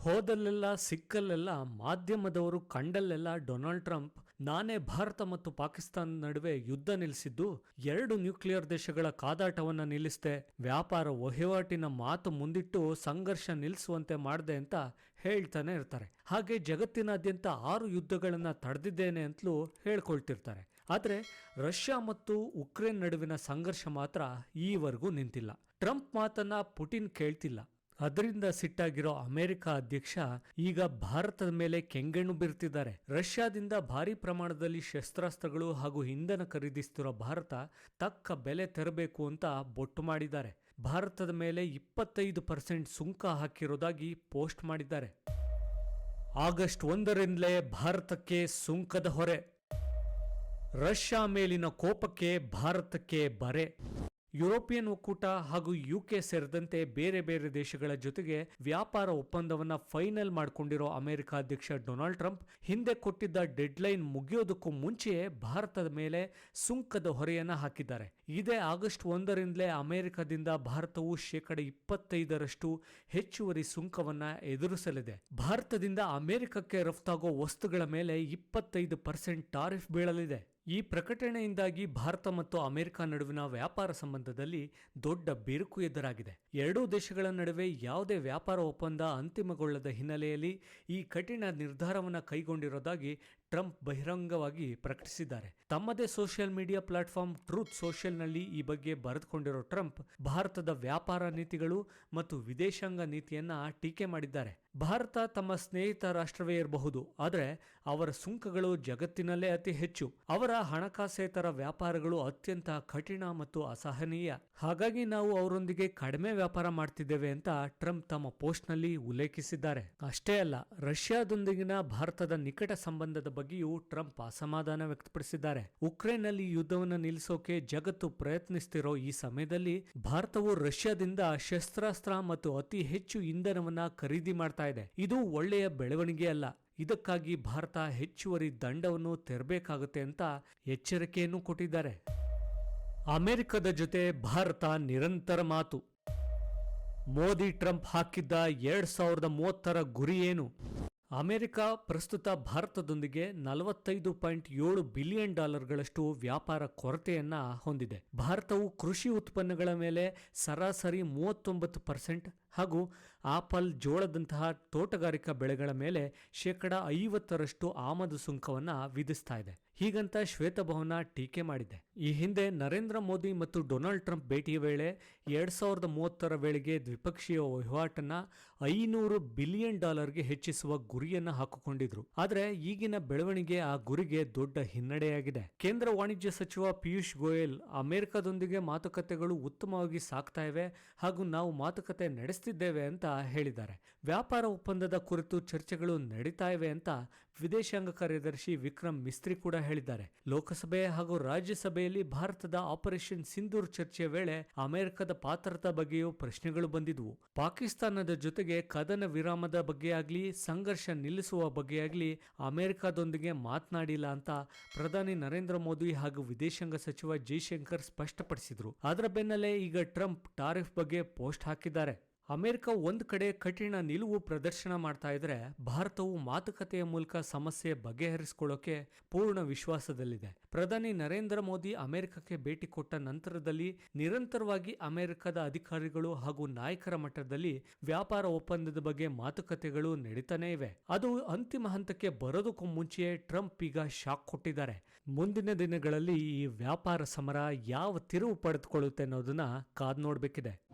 ಹೋದಲ್ಲೆಲ್ಲ, ಸಿಕ್ಕಲ್ಲೆಲ್ಲ ಮಾಧ್ಯಮದವರು ಕಂಡಲ್ಲೆಲ್ಲ Donald Trump, ನಾನೇ ಭಾರತ ಮತ್ತು ಪಾಕಿಸ್ತಾನ ನಡುವೆ ಯುದ್ಧ ನಿಲ್ಲಿಸಿದ್ದು, ಎರಡು ನ್ಯೂಕ್ಲಿಯರ್ ದೇಶಗಳ ಕಾದಾಟವನ್ನ ನಿಲ್ಲಿಸಿದೆ, ವ್ಯಾಪಾರ ವಹಿವಾಟಿನ ಮಾತು ಮುಂದಿಟ್ಟು ಸಂಘರ್ಷ ನಿಲ್ಲಿಸುವಂತೆ ಮಾಡಿದೆ ಅಂತ ಹೇಳ್ತಾನೆ ಇರ್ತಾರೆ. ಹಾಗೆ ಜಗತ್ತಿನಾದ್ಯಂತ ಆರು ಯುದ್ಧಗಳನ್ನ ತಡೆದಿದ್ದೇನೆ ಅಂತಲೂ ಹೇಳ್ಕೊಳ್ತಿರ್ತಾರೆ. ಆದರೆ, ರಷ್ಯಾ ಮತ್ತು ಉಕ್ರೇನ್ ನಡುವಿನ ಸಂಘರ್ಷ ಮಾತ್ರ ಈವರೆಗೂ ನಿಂತಿಲ್ಲ. ಟ್ರಂಪ್ ಮಾತನ್ನ ಪುಟಿನ್ ಕೇಳ್ತಿಲ್ಲ. ಅದರಿಂದ ಸಿಟ್ಟಾಗಿರೋ ಅಮೆರಿಕ ಅಧ್ಯಕ್ಷ ಈಗ ಭಾರತದ ಮೇಲೆ ಕೆಂಗೆಣ್ಣು ಬೀರ್ತಿದ್ದಾರೆ. ರಷ್ಯಾದಿಂದ ಭಾರಿ ಪ್ರಮಾಣದಲ್ಲಿ ಶಸ್ತ್ರಾಸ್ತ್ರಗಳು ಹಾಗೂ ಇಂಧನ ಖರೀದಿಸ್ತಿರೋ ಭಾರತ ತಕ್ಕ ಬೆಲೆ ತೆರಬೇಕು ಅಂತ ಬೊಟ್ಟು ಮಾಡಿದ್ದಾರೆ. ಭಾರತದ ಮೇಲೆ ಇಪ್ಪತ್ತೈದು ಪರ್ಸೆಂಟ್ ಸುಂಕ ಹಾಕಿರೋದಾಗಿ ಪೋಸ್ಟ್ ಮಾಡಿದ್ದಾರೆ. ಆಗಸ್ಟ್ ಒಂದರಿಂದಲೇ ಭಾರತಕ್ಕೆ ಸುಂಕದ ಹೊರೆ. ರಷ್ಯಾ ಮೇಲಿನ ಕೋಪಕ್ಕೆ ಭಾರತಕ್ಕೆ ಬರೆ. ಯುರೋಪಿಯನ್ ಒಕ್ಕೂಟ ಹಾಗೂ ಯುಕೆ ಸೇರಿದಂತೆ ಬೇರೆ ಬೇರೆ ದೇಶಗಳ ಜೊತೆಗೆ ವ್ಯಾಪಾರ ಒಪ್ಪಂದವನ್ನ ಫೈನಲ್ ಮಾಡಿಕೊಂಡಿರೋ ಅಮೆರಿಕ ಅಧ್ಯಕ್ಷ ಡೊನಾಲ್ಡ್ ಟ್ರಂಪ್ ಹಿಂದೆ ಕೊಟ್ಟಿದ್ದ ಡೆಡ್ಲೈನ್ ಮುಗಿಯೋದಕ್ಕೂ ಮುಂಚೆಯೇ ಭಾರತದ ಮೇಲೆ ಸುಂಕದ ಹೊರೆಯನ್ನ ಹಾಕಿದ್ದಾರೆ. ಇದೇ ಆಗಸ್ಟ್ ಒಂದರಿಂದಲೇ ಅಮೆರಿಕದಿಂದ ಭಾರತವು ಶೇಕಡ ಇಪ್ಪತ್ತೈದರಷ್ಟು ಹೆಚ್ಚುವರಿ ಸುಂಕವನ್ನ ಎದುರಿಸಲಿದೆ. ಭಾರತದಿಂದ ಅಮೆರಿಕಕ್ಕೆ ರಫ್ತಾಗೋ ವಸ್ತುಗಳ ಮೇಲೆ ಇಪ್ಪತ್ತೈದು ಪರ್ಸೆಂಟ್ ಟಾರಿಫ್ ಬೀಳಲಿದೆ. ಈ ಪ್ರಕಟಣೆಯಿಂದಾಗಿ ಭಾರತ ಮತ್ತು ಅಮೆರಿಕ ನಡುವಿನ ವ್ಯಾಪಾರ ಸಂಬಂಧದಲ್ಲಿ ದೊಡ್ಡ ಬಿರುಕು ಎದುರಾಗಿದೆ. ಎರಡೂ ದೇಶಗಳ ನಡುವೆ ಯಾವುದೇ ವ್ಯಾಪಾರ ಒಪ್ಪಂದ ಅಂತಿಮಗೊಳ್ಳದ ಹಿನ್ನೆಲೆಯಲ್ಲಿ ಈ ಕಠಿಣ ನಿರ್ಧಾರವನ್ನು ಕೈಗೊಂಡಿರೋದಾಗಿ ಟ್ರಂಪ್ ಬಹಿರಂಗವಾಗಿ ಪ್ರಕಟಿಸಿದ್ದಾರೆ. ತಮ್ಮದೇ ಸೋಷಿಯಲ್ ಮೀಡಿಯಾ ಪ್ಲಾಟ್ಫಾರ್ಮ್ ಟ್ರೂತ್ ಸೋಷಿಯಲ್ನಲ್ಲಿ ಈ ಬಗ್ಗೆ ಬರೆದುಕೊಂಡಿರೋ ಟ್ರಂಪ್ ಭಾರತದ ವ್ಯಾಪಾರ ನೀತಿಗಳು ಮತ್ತು ವಿದೇಶಾಂಗ ನೀತಿಯನ್ನ ಟೀಕೆ ಮಾಡಿದ್ದಾರೆ. ಭಾರತ ತಮ್ಮ ಸ್ನೇಹಿತ ರಾಷ್ಟ್ರವೇ ಇರಬಹುದು, ಆದರೆ ಅವರ ಸುಂಕಗಳು ಜಗತ್ತಿನಲ್ಲೇ ಅತಿ ಹೆಚ್ಚು. ಅವರ ಹಣಕಾಸೇತರ ವ್ಯಾಪಾರಗಳು ಅತ್ಯಂತ ಕಠಿಣ ಮತ್ತು ಅಸಹನೀಯ. ಹಾಗಾಗಿ ನಾವು ಅವರೊಂದಿಗೆ ಕಡಿಮೆ ವ್ಯಾಪಾರ ಮಾಡ್ತಿದ್ದೇವೆ ಅಂತ ಟ್ರಂಪ್ ತಮ್ಮ ಪೋಸ್ಟ್ನಲ್ಲಿ ಉಲ್ಲೇಖಿಸಿದ್ದಾರೆ. ಅಷ್ಟೇ ಅಲ್ಲ, ರಷ್ಯಾದೊಂದಿಗಿನ ಭಾರತದ ನಿಕಟ ಸಂಬಂಧದ ಬಗ್ಗೆಯೂ ಟ್ರಂಪ್ ಅಸಮಾಧಾನ ವ್ಯಕ್ತಪಡಿಸಿದ್ದಾರೆ. ಉಕ್ರೇನ್ನಲ್ಲಿ ಯುದ್ಧವನ್ನು ನಿಲ್ಲಿಸೋಕೆ ಜಗತ್ತು ಪ್ರಯತ್ನಿಸ್ತಿರೋ ಈ ಸಮಯದಲ್ಲಿ ಭಾರತವು ರಷ್ಯಾದಿಂದ ಶಸ್ತ್ರಾಸ್ತ್ರ ಮತ್ತು ಅತಿ ಹೆಚ್ಚು ಇಂಧನವನ್ನ ಖರೀದಿ ಮಾಡ್ತಾ ಇದೆ. ಇದು ಒಳ್ಳೆಯ ಬೆಳವಣಿಗೆ ಅಲ್ಲ. ಇದಕ್ಕಾಗಿ ಭಾರತ ಹೆಚ್ಚುವರಿ ದಂಡವನ್ನು ತೆರಬೇಕಾಗುತ್ತೆ ಅಂತ ಎಚ್ಚರಿಕೆಯನ್ನು ಕೊಟ್ಟಿದ್ದಾರೆ. ಅಮೆರಿಕದ ಜೊತೆ ಭಾರತ ನಿರಂತರ ಮಾತು. ಮೋದಿ, ಟ್ರಂಪ್ ಹಾಕಿದ್ದ ಎರಡ್ ಸಾವಿರದ ಮೂವತ್ತರ ಗುರಿ ಏನು? ಅಮೆರಿಕ ಪ್ರಸ್ತುತ ಭಾರತದೊಂದಿಗೆ ನಲವತ್ತೈದು ಪಾಯಿಂಟ್ ಏಳು ಬಿಲಿಯನ್ ಡಾಲರ್ಗಳಷ್ಟು ವ್ಯಾಪಾರ ಕೊರತೆಯನ್ನ ಹೊಂದಿದೆ. ಭಾರತವು ಕೃಷಿ ಉತ್ಪನ್ನಗಳ ಮೇಲೆ ಸರಾಸರಿ ಮೂವತ್ತೊಂಬತ್ತು ಪರ್ಸೆಂಟ್ ಹಾಗೂ ಆಪಲ್ ಜೋಳದಂತಹ ತೋಟಗಾರಿಕಾ ಬೆಳೆಗಳ ಮೇಲೆ ಶೇಕಡ ಐವತ್ತರಷ್ಟು ಆಮದು ಸುಂಕವನ್ನ ವಿಧಿಸ್ತಾ ಇದೆ. ಹೀಗಂತ ಶ್ವೇತಭವನ ಟೀಕೆ ಮಾಡಿದೆ. ಈ ಹಿಂದೆ ನರೇಂದ್ರ ಮೋದಿ ಮತ್ತು ಡೊನಾಲ್ಡ್ ಟ್ರಂಪ್ ಭೇಟಿಯ ವೇಳೆ ಎರಡ್ ಸಾವಿರದ ಮೂವತ್ತರ ವೇಳೆಗೆ ದ್ವಿಪಕ್ಷೀಯ ವಹಿವಾಟನ್ನ ಐನೂರು ಬಿಲಿಯನ್ ಡಾಲರ್ಗೆ ಹೆಚ್ಚಿಸುವ ಗುರಿಯನ್ನ ಹಾಕಿಕೊಂಡಿದ್ರು. ಆದರೆ ಈಗಿನ ಬೆಳವಣಿಗೆ ಆ ಗುರಿಗೆ ದೊಡ್ಡ ಹಿನ್ನಡೆಯಾಗಿದೆ. ಕೇಂದ್ರ ವಾಣಿಜ್ಯ ಸಚಿವ ಪಿಯೂಷ್ ಗೋಯಲ್ ಅಮೆರಿಕದೊಂದಿಗೆ ಮಾತುಕತೆಗಳು ಉತ್ತಮವಾಗಿ ಸಾಗ್ತಾ ಇವೆ ಹಾಗೂ ನಾವು ಮಾತುಕತೆ ನಡೆಸ್ತಿದ್ದೇವೆ ಅಂತ ಹೇಳಿದ್ದಾರೆ. ವ್ಯಾಪಾರ ಒಪ್ಪಂದದ ಕುರಿತು ಚರ್ಚೆಗಳು ನಡೀತಾ ಇವೆ ಅಂತ ವಿದೇಶಾಂಗ ಕಾರ್ಯದರ್ಶಿ ವಿಕ್ರಮ್ ಮಿಸ್ತ್ರಿ ಕೂಡ ಹೇಳಿದ್ದಾರೆ. ಲೋಕಸಭೆ ಹಾಗೂ ರಾಜ್ಯಸಭೆಯಲ್ಲಿ ಭಾರತದ ಆಪರೇಷನ್ ಸಿಂಧೂರ್ ಚರ್ಚೆಯ ವೇಳೆ ಅಮೆರಿಕದ ಪಾತ್ರದ ಬಗ್ಗೆಯೂ ಪ್ರಶ್ನೆಗಳು ಬಂದಿದ್ವು. ಪಾಕಿಸ್ತಾನದ ಜೊತೆಗೆ ಕದನ ವಿರಾಮದ ಬಗ್ಗೆ ಸಂಘರ್ಷ ನಿಲ್ಲಿಸುವ ಬಗ್ಗೆ ಅಮೆರಿಕದೊಂದಿಗೆ ಮಾತನಾಡಿಲ್ಲ ಅಂತ ಪ್ರಧಾನಿ ನರೇಂದ್ರ ಮೋದಿ ಹಾಗೂ ವಿದೇಶಾಂಗ ಸಚಿವ ಜೈಶಂಕರ್ ಸ್ಪಷ್ಟಪಡಿಸಿದ್ರು. ಅದರ ಬೆನ್ನಲ್ಲೇ ಈಗ ಟ್ರಂಪ್ ಟಾರಿಫ್ ಬಗ್ಗೆ ಪೋಸ್ಟ್ ಹಾಕಿದ್ದಾರೆ. ಅಮೆರಿಕ ಒಂದ್ ಕಡೆ ಕಠಿಣ ನಿಲುವು ಪ್ರದರ್ಶನ ಮಾಡ್ತಾ ಇದ್ರೆ ಭಾರತವು ಮಾತುಕತೆಯ ಮೂಲಕ ಸಮಸ್ಯೆ ಬಗೆಹರಿಸಿಕೊಳ್ಳೋಕೆ ಪೂರ್ಣ ವಿಶ್ವಾಸದಲ್ಲಿದೆ. ಪ್ರಧಾನಿ ನರೇಂದ್ರ ಮೋದಿ ಅಮೆರಿಕಕ್ಕೆ ಭೇಟಿ ಕೊಟ್ಟ ನಂತರದಲ್ಲಿ ನಿರಂತರವಾಗಿ ಅಮೆರಿಕದ ಅಧಿಕಾರಿಗಳು ಹಾಗೂ ನಾಯಕರ ಮಟ್ಟದಲ್ಲಿ ವ್ಯಾಪಾರ ಒಪ್ಪಂದದ ಬಗ್ಗೆ ಮಾತುಕತೆಗಳು ನಡೀತಾನೇ ಇವೆ. ಅದು ಅಂತಿಮ ಹಂತಕ್ಕೆ ಬರೋದಕ್ಕೂ ಮುಂಚೆಯೇ ಟ್ರಂಪ್ ಈಗ ಶಾಕ್ ಕೊಟ್ಟಿದ್ದಾರೆ. ಮುಂದಿನ ದಿನಗಳಲ್ಲಿ ಈ ವ್ಯಾಪಾರ ಸಮರ ಯಾವ ತಿರುವು ಪಡೆದುಕೊಳ್ಳುತ್ತೆ ಅನ್ನೋದನ್ನ ಕಾದ್ ನೋಡ್ಬೇಕಿದೆ.